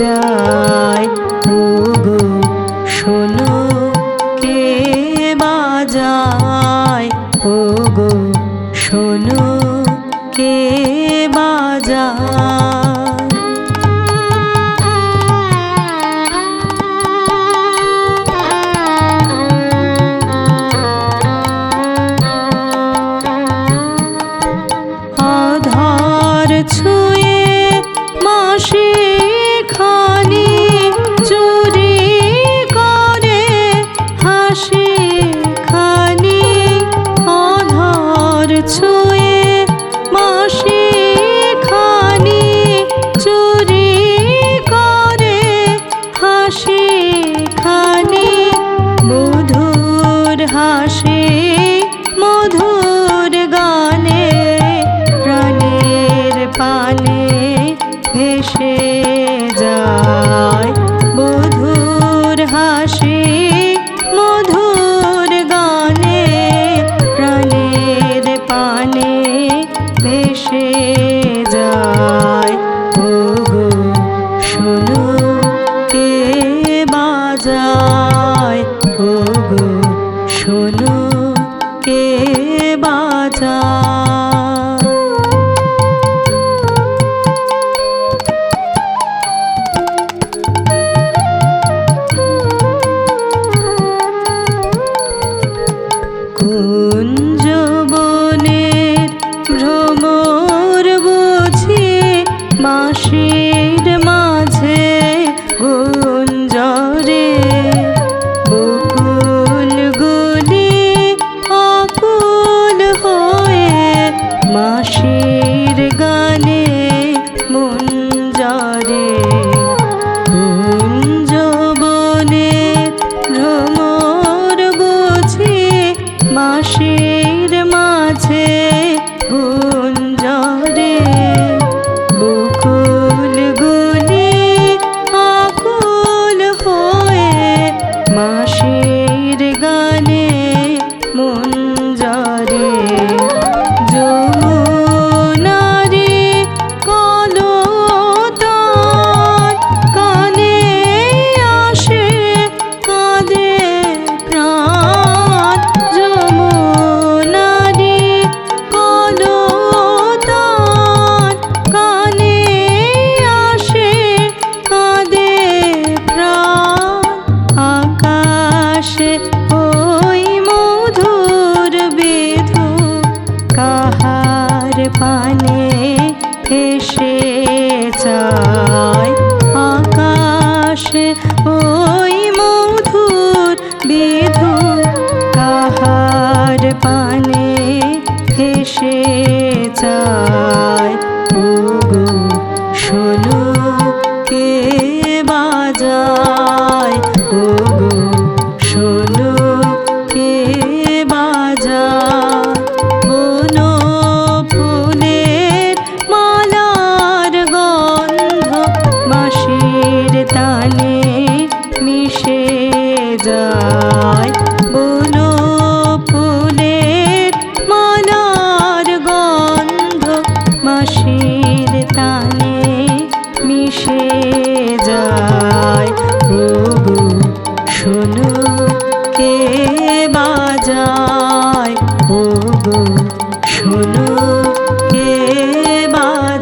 রাজা খানি অধর ছুঁয়ে হেসে যায়। প্রভু শোনো কে বাজায়? প্রভু শোনো কে বাজায়?